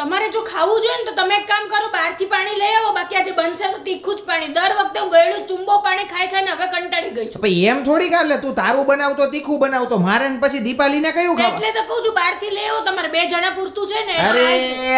તમારે જો ખાવું જોઈએ ને તો તમે એક કામ કરો બહારથી પાણી લઈ આવો બાકી આજે બનશે તો તીખું જ પાણી. દર વખતે હું ગળ્યું ચુંબો પાણી ખાઈ ખાઈને હવે કંટાળી ગઈ છું. એમ થોડી કાલે તું તારું બનાવતો તીખું બનાવતો મારે ને પછી દીપાલીને કયું ખાવા? એટલે તો કહું છું બહારથી લઈ આવો તમારે બે જણા પૂરતું છે ને અરે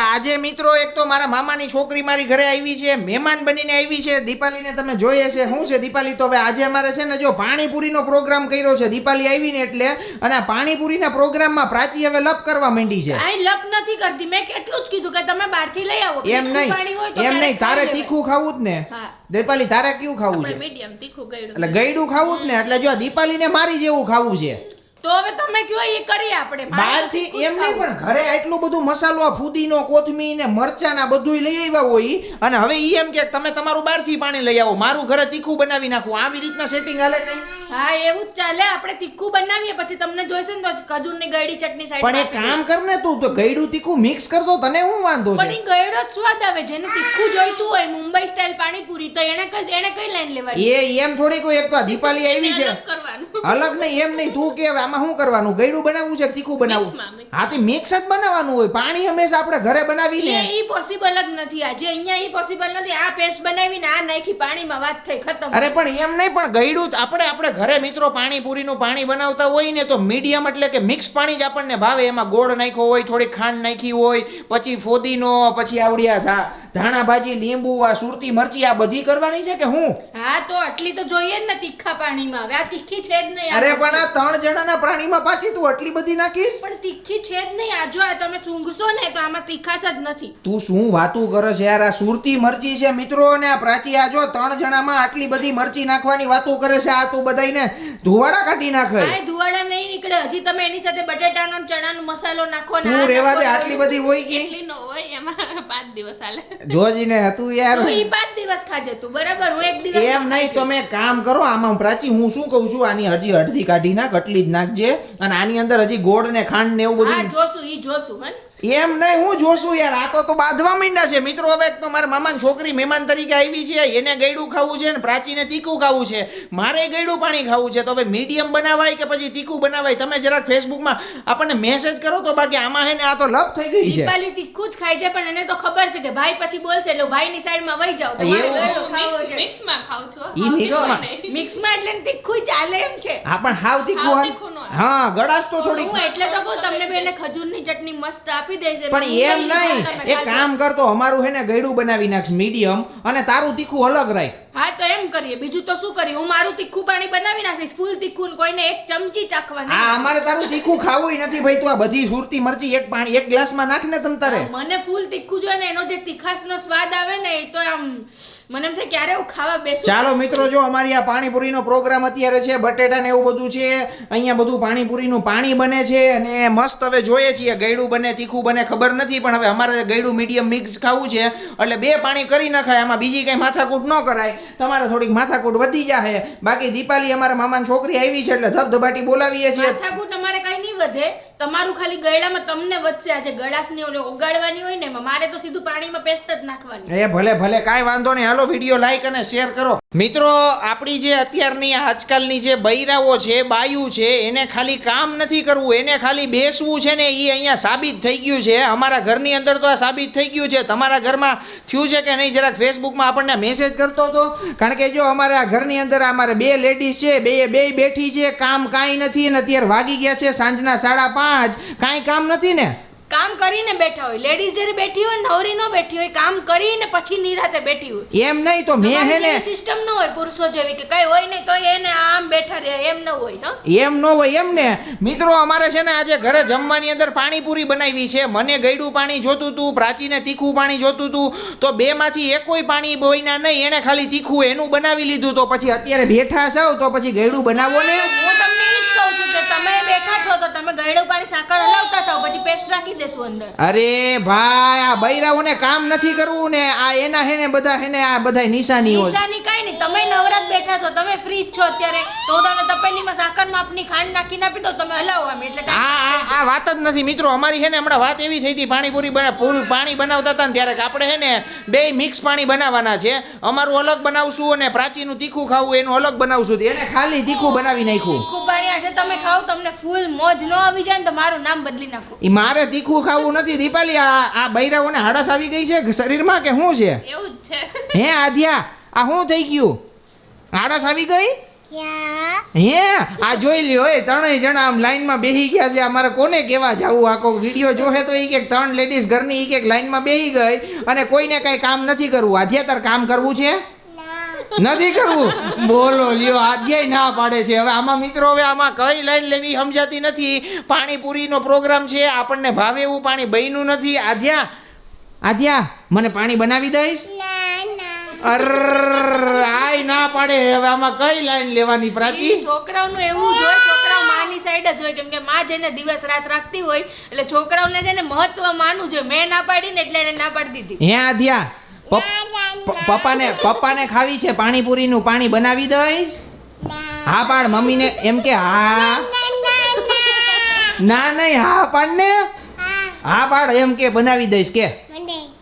આજે મિત્રો એક તો મારા મામાની છોકરી મારી ઘરે આવી છે મહેમાન બનીને આવી છે દીપાલીને તમે જોઈએ છે શું છે દીપાલી તો હવે આજે અમારે છે ને જો પાણીપુરીનો પ્રોગ્રામ કર્યો છે દીપાલી આવીને એટલે અને આ પાણીપુરીના પ્રોગ્રામમાં પ્રાચી હવે લપ કરવા માંડી છે. આ લપ નથી કરતી મેં કેટલું જ કીધું કે તમે બહારથી લઈ આવો એમ નહીં એમ નહીં તારે તીખું ખાવું જ ને. દીપાલી તારે કયું ખાવું છે? મીડિયમ તીખું ગળ્યું એટલે ગયડું ખાવું જ ને એટલે જો દીપાલી દીપાલીને મારી જેવું ખાવું છે. તો હવે તમે કયો એ કરીએ આપણે? તો બહારથી એમ નહીં પણ ઘરે આટલું બધું મસાલો આ ફુદીનો કોથમીર ને મરચાં ના બધું લઈ આવ્યા હોય અને હવે ઈ એમ કે તમે તમારું બહારથી પાણી લઈ આવો મારું ઘરે તીખું બનાવી નાખું. આવી રીતના સેટિંગ હાલે કઈ? હા એવું જ ચાલે. આપણે તીખું બનાવીએ પછી તમને જોઈશે ને તો ખજૂરની ગળી ચટણી સાઈડ પણ એક કામ કર ને તું તો ગયડું તીખું મિક્સ કરતો તને હું વાંધો પણ ઈ ગળ્યો જ સ્વાદ આવે જેને તીખું જોઈતું હોય મુંબઈ સ્ટાઇલ પાણીપુરી તો એને કઈ એને કઈ લાઈન લેવાની? એ એમ થોડી કોઈ એક તો દીપાલી આવી છે. કરવાનું. અલગ નહીં એમ નહીં. તું કે હવે આમાં શું કરવાનું? ગયડું બનાવવું છે તીખું બનાવવું. હા તે મિક્સ જ બનાવવાનું હોય. પાણી હંમેશા આપણે ઘરે બનાવીને એ ઈ પોસિબલ જ નથી. આજે અહીંયા ઈ પોસિબલ નથી. આ પેસ્ટ બનાવીને આ નાખી પાણીમાં વાત થઈ ખતમ. અરે પણ એમ નહીં પણ ગયડું આપણે આપણે ઘરે મિત્રો પાણીપુરીનું પાણી બનાવતા હોય ને તો મીડિયમ એટલે કે મિક્સ પાણી જ આપણને ભાવે. એમાં ગોળ નાખ્યો હોય થોડી ખાંડ નાખી હોય પછી ફોદીનો પછી આવડિયા ધા ધાણા ભાજી લીંબુ આ સુરતી મરચી આ બધી કરવાની છે કે હું? હા તો આટલી તો જોઈએ જ ને તીખા પાણીમાં. હવે આ તીખી છે જ નહીં અરે પણ આ ત્રણ જણાના પ્રાણીમાં પાછી તું આટલી બધી નાખીશ? પણ તીખી છે જ નહીં. આ જો આ તમે સૂંઘશો ને તો આમાં તીખાશ જ નથી. તું શું વાતું કરે છે યાર? આ સુરતી મરચી છે મિત્રો અને આ પ્રાચી આ જો ત્રણ જણામાં આટલી બધી મરચી નાખવાની વાતું કરે છે આ તું બધાઈને ધુવાડા કાઢી નાખે. આ ધુવાડા નહીં નીકળે. હજી તમે એની સાથે બટેટાનો ને ચણાનો મસાલો નાખો ને તું રેવા દે આટલી બધી હોય કે? એટલી એમાં પાંચ દિવસ હાલે. જોજીને તું યાર. ઈ પાંચ દિવસ ખાજે તું બરાબર? હું એક દિવસ એમ નહીં તમે કામ કરો આમાં પ્રાચી હું શું કહું છું આની હજી અડધી કાઢી નાખ આટલી જ નાખજે. અને આની અંદર હજી ગોળ ને ખાંડ ને એવું બધું જોશું ઈ જોશું હે ને? એમ નહીં હું જોશું યાર. આ તો તો બાંધવા માંડ્યા છે. મિત્રો હવે તો મારા મામાની છોકરી મહેમાન તરીકે આવી છે. એને ગયડું ખાવું છે ને પ્રાચીને તીખું ખાવું છે. મારે ગયડું પાણી ખાવું છે. તો હવે મીડિયમ બનાવાય કે પછી તીખું બનાવાય? તમે જરાક ફેસબુકમાં આપણને મેસેજ કરો તો બાકી આમાં હે ને આ તો લપ થઈ ગઈ છે. દીપાલી તીખું જ ખાય છે પણ એને તો ખબર છે કે ભાઈ પછી બોલશે એટલે ભાઈની સાઈડમાં વહી જાવ તમારે એવું? ખાવું છે. મિક્સમાં મિક્સમાં. મિક્સમાં એટલે તીખું ચાલે એમ છે. હા પણ હાવ તીખું હા ગળાશ તો થોડી હું એટલે તો કહું તમને બેને ખજૂરની ચટણી મસ્ત આપી દેશે પણ એમ નહીં એ કામ કરતો અમારું હે ને ગયડું બનાવી નાખ મીડિયમ અને તારું તીખું અલગ રાખ. હા તો એમ કરીએ. બીજું તો શું કરીએ? હું મારું તીખું પાણી બનાવી નાખીશ ફૂલ તીખું કોઈને એક ચમચી ચાખવાની હા અમારે તારું તીખું ખાવું નથી ભાઈ તું આ બધી સુરતી મરચી એક પાણી એક ગ્લાસમાં નાખ ને તમ તારે. મને ફૂલ તીખું જોઈએ ને એનો જે તીખાશનો સ્વાદ આવે ને એ તો આમ મને એમ થાય ક્યારે હું ખાવા બેસું? ચાલો મિત્રો જો અમારી આ પાણીપુરીનો પ્રોગ્રામ અત્યારે છે બટેટા ને એવું બધું છે અહીંયા બધું પાણીપુરીનું પાણી બને છે અને મસ્ત હવે જોઈએ છીએ ગયડું બને, તીખું બને, ખબર નથી, પણ હવે અમારે ગયડું મીડિયમ મિક્સ ખાવું છે, એટલે બે પાણી કરી નખાય, આમાં બીજી કંઈ માથાકૂટ ન કરાય. તમારે થોડીક માથાકૂટ વધી જાય બાકી દીપાલી અમારા મામાની છોકરી આવી છે, એટલે ધબધબાટી બોલાવીએ છીએ. માથાકૂટ અમારે કંઈ નહીં વધે. તમારું ખાલી ગળામાં તમને વધશે આજે ગળાસની ઓલે ઓગાળવાની હોય ને મારે તો સીધું પાણીમાં પેસ્ટ જ નાખવાની. એ ભલે ભલે, કાંઈ વાંધો નહીં. હાલો, વીડિયો લાઈક અને શેર કરો. મિત્રો, આપણી જે અત્યારની આજકાલની જે બૈરાઓ છે, બાયુ છે, એને ખાલી કામ નથી કરવું. એને ખાલી બેસવું છે ને એ અહીંયા સાબિત થઈ ગયું છે. અમારા ઘરની અંદર તો આ સાબિત થઈ ગયું છે. તમારા ઘરમાં થયું છે કે નહીં, જરાક ફેસબુકમાં આપણને મેસેજ કરતો હતો કારણ કે જો અમારા ઘરની અંદર અમારે બે લેડીઝ છે, બે બે બેઠી છે, કામ કાંઈ નથી અને અત્યારે વાગી ગયા છે સાંજના સાડા પાંચ. કાંઈ કામ નથી ને? કામ કરીને બેઠા હોય. લેડીઝ જ્યારે બેઠી હોય નવરી ન બેઠી હોય કામ કરીને પછી નિરાતે બેઠી હોય. એમ નહીં તો મેં હે ને સિસ્ટમ ન હોય પુરુષો જેવી કે કઈ હોય નહીં તો એને આમ બેઠા રહે એમ ન હોય હા? એમ ન હોય એમ ને? મિત્રો અમારે છે ને આજે ઘરે જમવાની અંદર પાણીપુરી બનાવી છે. મને ગયડું પાણી જોતું હતું પ્રાચીને તીખું પાણી જોતું હતું તો બે માંથી એકોય પાણી બોયના નહીં એને ખાલી તીખું એનું બનાવી લીધું. તો પછી અત્યારે બેઠા છો તો પછી ગયડું બનાવો ને. હું તમને એ જ કહું છું કે તમે બેઠા છો તો તમે ગળ્યું પાણી સાકર હલાવતા થાવ પછી પેસ્ટ રાખી દેશું અંદર. અરે ભાઈ આ બૈરાઓને કામ નથી કરવું ને આ એના હે ને બધા હે ને આ બધા નિશાની હોય. નિશાની કઈ નહીં તમે નવરાત બેઠા છો જ છો અત્યારે? તો હું તમને તપેલીમાં સાકર માપની ખાંડ નાખીને આપી દઉં તમે હલાવો આમ એટલે આ આ આ વાત જ નથી. મિત્રો અમારી છે ને હમણાં વાત એવી થઈ હતી પાણીપુરી બના પૂરું પાણી બનાવતા હતા ને ત્યારે કે આપણે છે ને બે મિક્સ પાણી બનાવવાના છે. અમારું અલગ બનાવશું અને પ્રાચીનું તીખું ખાવું એનું અલગ બનાવશું. એને ખાલી તીખું બનાવી નાખ્યું. તીખું પાણી આજે તમે ખાવ તમને ફૂલ મોજ મોજ ન આવી જાય ને તો મારું નામ બદલી નાખો. ઈ મારે તીખું ખાવું નથી. દીપાલી આ આ બૈરાઓને હાડસ આવી ગઈ છે શરીરમાં કે શું છે? એવું જ છે. હે આધ્યા આ શું થઈ ગયું? આળસ આવી ગઈ? હે આ જોઈ લ્યો એ ત્રણેય જણા આમ લાઈનમાં બેહી ગયા છે. અમારે કોને કેવા જવું? આખો વીડિયો જોહે તો એક કે ત્રણ લેડીઝ ઘરની એક એક લાઈનમાં બેહી ગઈ અને કોઈને કાંઈ કામ નથી કરવું. આધ્યાતર કામ કરવું છે? નથી કરવું? બોલો લ્યો આધ્યાય ના પાડે છે. હવે આમાં મિત્રો હવે આમાં કઈ લાઈન લેવી સમજાતી નથી. પાણીપુરીનો પ્રોગ્રામ છે આપણને ભાવે એવું પાણી બન્યું નથી. આધ્યા આધ્યા મને પાણી બનાવી દઈશ? આય ના પાડે. હવે આમાં કઈ લાઈન લેવાની પ્રાચી? છોકરાઓનું એવું જ હોય છોકરાઓ માની સાઈડ જ હોય. કેમ કે માં જેને દિવસ રાત રાખતી હોય એટલે છોકરાઓને છે ને મહત્વ માનવું જોઈએ. મેં ના પાડી ને એટલે એને ના પાડી દીધી. હે આધ્યા પપ્પાને પપ્પાને ખાવી છે પાણીપુરીનું? પાણી બનાવી દઈશ? હા પાડ મમ્મીને એમ કે હા. ના નહીં હા પાડ ને? હા પાડ એમ કે બનાવી દઈશ કે.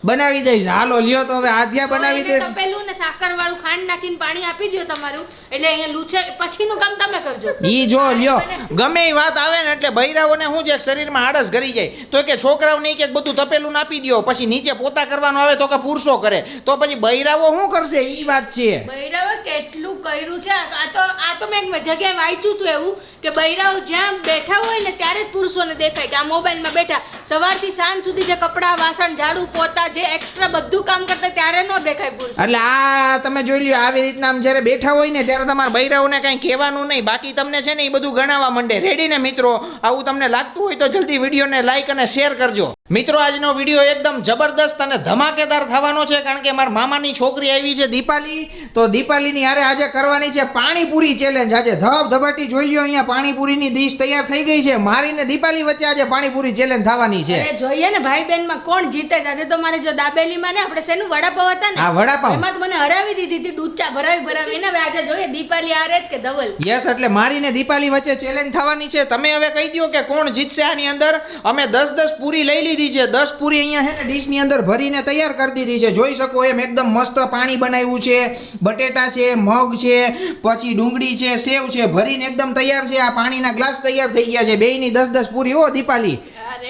બનાવી દઈશ. હાલો લ્યો તો હવે આધ્યા બનાવી દઈશ. તપેલું ને સાકર વાળું ખાંડ નાખીને પાણી આપી દો તમારું. એટલે અહીંયા લૂછે પછીનું કામ તમે કરજો. ઈ જો લ્યો ગમે એ વાત આવે ને એટલે બૈરાઓને શું છે શરીરમાં આળસ ઘરી જાય. તો કે છોકરાઓને કે બધું તપેલું નાપી દો પછી નીચે પોતા કરવાનું આવે તો કે પુરુષો કરે. તો પછી બૈરાઓ શું કરશે? ઈ વાત છે. બૈરાવે કેટલું કર્યું છે? આ તો આ તો મેં એક જગ્યાએ વાંચ્યું હતું એવું કે બૈરાઓ જ્યાં બેઠા હોય ને ત્યારે જ પુરુષોને દેખાય કે આ મોબાઈલમાં બેઠા. સવારથી સાંજ સુધી જે કપડાં વાસણ ઝાડુ પોતા જે એક્સ્ટ્રા બધું કામ કરતા ત્યારે ન દેખાય પુરુષ એટલે આ તમે જોઈ લ્યો, આવી રીતના આમ જ્યારે બેઠા હોય ને ત્યારે તમારા બૈરાઓને કંઈ કહેવાનું નહીં. બાકી તમને છે ને એ બધું ગણાવવા માંડે. રેડી ને મિત્રો? આવું તમને લાગતું હોય તો જલ્દી વિડીયોને લાઈક અને શેર કરજો. મિત્રો આજનો વીડિયો એકદમ જબરદસ્ત અને ધમાકેદાર થવાનો છે કારણ કે મારા મામાની છોકરી આવી છે દીપાલી. તો દીપાલીની આરે આજે કરવાની છે પાણીપુરી ચેલેન્જ આજે ધબ ધબાટી જોઈ લ્યો અહીંયા પાણીપુરીની ડીશ તૈયાર થઈ ગઈ છે. મારી ને દીપાલી વચ્ચે આજે પાણીપુરી ચેલેન્જ થવાની છે. જોઈએ ને ભાઈ બહેનમાં કોણ જીતે છે? આજે તો મારે જો દાબેલીમાં ને આપણે શેનું વડાપાવ હતા ને આ વડાપાવ. એમાં તો મને હરાવી દીધી હતી ડૂચા ભરાવી ભરાવી. ને આજે જોઈએ દીપાલી આરે જ કે ધવલ? યસ એટલે મારી ને દીપાલી વચ્ચે ચેલેન્જ થવાની છે. તમે હવે કહી દો કે કોણ જીતશે આની અંદર? અમે દસ દસ પૂરી લઈ લીધી. છે. દસ પૂરી અહીંયા છે ને ડીશની અંદર ભરીને તૈયાર કરી દીધી છે. જોઈ શકો એમ એકદમ મસ્ત પાણી બનાવ્યું છે. બટેટા છે, મગ છે, પછી ડુંગળી છે, સેવ છે. ભરીને એકદમ તૈયાર છે. આ પાણીના ગ્લાસ તૈયાર થઈ ગયા છે. બેયની દસ દસ પૂરી. હો દીપાલી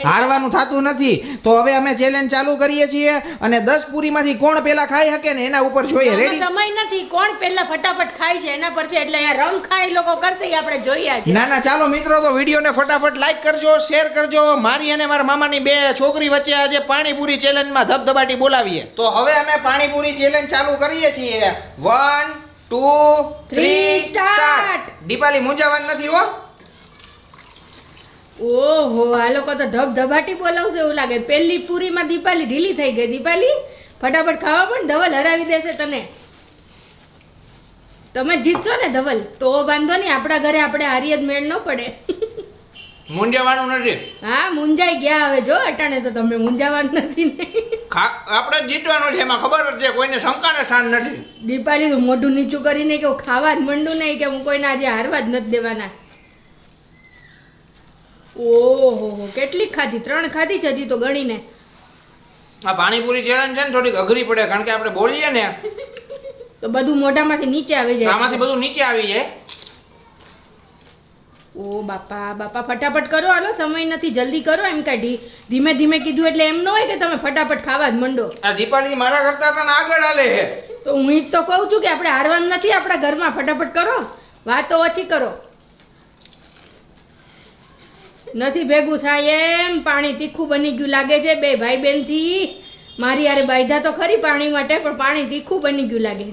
હારવાનું થતું નથી. તો હવે અમે ચેલેન્જ ચાલુ કરીએ છીએ અને દસ પૂરીમાંથી કોણ પહેલા ખાઈ શકે ને એના ઉપર જોઈએ. રેડી સમય નથી. કોણ પહેલા ફટાફટ ખાય છે? એના પર છે એટલે રંગ ખાય લોકો કરશે આપણે જોઈએ ના ના ચાલો મિત્રો તો વિડીયોને ફટાફટ લાઈક કરજો શેર કરજો. મારી અને મારા મામાની બે છોકરી વચ્ચે આજે પાણીપુરી ચેલેન્જમાં ધબધબાટી બોલાવીએ. તો હવે અમે પાણીપુરી ચેલેન્જ ચાલુ કરીએ છીએ. One two three. Start Deepali મૂંઝાવાનું નથી હો. ઓહો આ લોકો તો ધબ ધબાટી બોલાવશે એવું લાગે. પહેલી પૂરીમાં દીપાલી ઢીલી થઈ ગઈ. દીપાલી ફટાફટ ખાવા પણ ધવલ હરાવી દેશે તને. તમે જીતશો ને ધવલ. તો વાંધો નહીં આપણા ઘરે આપણે હારીએ જ મેળ ન પડે. મૂંઝાવાનું નથી. હા મુંજાઈ ગયા હવે જો અટાણે તો તમે મુંજાવાનું નથી ને. આપણે જીતવાનું છે એમાં ખબર જ છે કોઈને શંકાને સ્થાન નથી. દીપાલી મોઢું નીચું કરીને કે ખાવા જ મંડું નહીં કે હું કોઈને આજે હારવા જ નથી દેવાના. ઓહો કેટલી ખાધી? ત્રણ ખાધી છે હજી તો ગણીને. આ પાણીપુરી ચેલેન્જ છે ને થોડીક અઘરી પડે કારણ કે આપણે બોલીએ ને. તો બધું મોઢામાંથી નીચે આવી જાય. આમાંથી બધું નીચે આવી જાય. ઓ બાપા બાપા ફટાફટ કરો હાલો સમય નથી જલ્દી કરો એમ કાઢી ધીમે ધીમે કીધું એટલે એમ ન હોય કે તમે ફટાફટ ખાવા જ મંડો. આ દીપાલી મારા કરતા પણ આગળ હાલે છે. તો હું જ તો કહું છું કે આપણે હારવાનું નથી આપણા ઘરમાં ફટાફટ કરો. વાતો ઓછી કરો. નથી ભેગું થાય એમ. પાણી તીખું બની ગયું લાગે છે બે ભાઈ બહેનથી મારી યારે બાયધા તો ખરી પાણી માટે પણ પાણી તીખું બની ગયું લાગે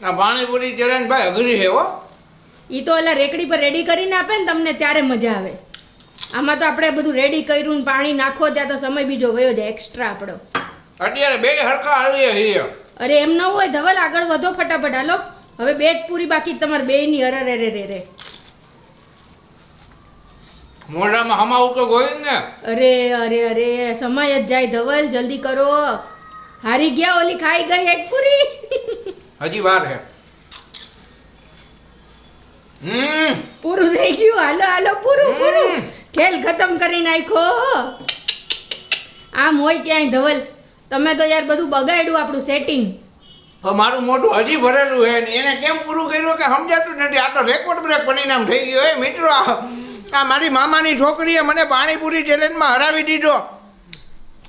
આ પાણીપુરી ચેલેન્જ ભાઈ અઘરી છે હો. એ તો ઓલા રેકડી પર રેડી કરીને આપે ને તમને ત્યારે મજા આવે. આમાં તો આપણે બધું રેડી કર્યું ને પાણી નાખો ત્યાં તો સમય બીજો વયો જાય એક્સ્ટ્રા આપણો. અત્યારે બે હરકા હાલીએ છીએ. અરે એમ ન હોય ધવલ આગળ વધો ફટાફટ હાલો. હવે બે જ પૂરી બાકી તમારે તમારે ની અરે રે રે રે મોઢામાં હમાવું તો ગોયું ને. અરે અરે અરે સમય જ જાય ધવલ જલ્દી કરો. હારી ગયા ઓલી ખાઈ ગઈ એક પૂરી. હજી વાર હે. હમ. પૂરું થઈ ગયું. હાલો હાલો પૂરું પૂરું. ખેલ ખતમ કરી નાખ્યો. આમ હોય ક્યાંય ધવલ. તમે તો યાર બધું બગાડ્યું આપણું સેટિંગ મારું મોઢું હજી ભરેલું છે એને કેમ પૂરું કર્યું કે સમજાતું નથી? આ તો રેકોર્ડ બ્રેક પરિણામ થઈ ગયો હે મિત્રો. આ મારી મામાની છોકરીએ મને પાણીપુરી ચેલેન્જમાં હરાવી દીધો.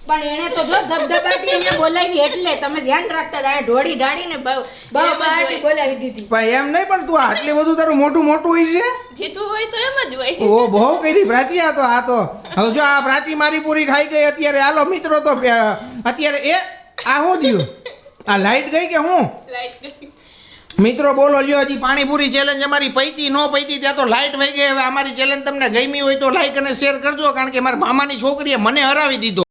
પણ એને તો જો ધબધબાટી અહીંયા બોલાવી એટલે તમે ધ્યાન રાખતા હતા. ઢોળી ઢાળીને હોય. બોલાવી દીધી. ભાઈ એમ નહીં પણ તું આટલી બધું તારું મોટું મોટું હોય છે? જીતવું હોય તો એમ જ હોય. ઓ બહુ કરી પ્રાચી આ તો આ તો. હવે જો આ પ્રાચી મારી પૂરી ખાઈ ગઈ અત્યારે હાલો મિત્રો તો અત્યારે એ આ શું થયું? આ લાઈટ ગઈ કે હું? લાઈટ ગઈ. મિત્રો, બોલો, લ્યો, હજી પાણીપુરી ચેલેન્જ અમારી પૈતી ન પૈતી ત્યાં તો લાઈટ વહી ગઈ. હવે અમારી ચેલેન્જ તમને ગમી હોય તો લાઈક અને શેર કરજો, કારણ કે મારા મામાની છોકરીએ મને હરાવી દીધો.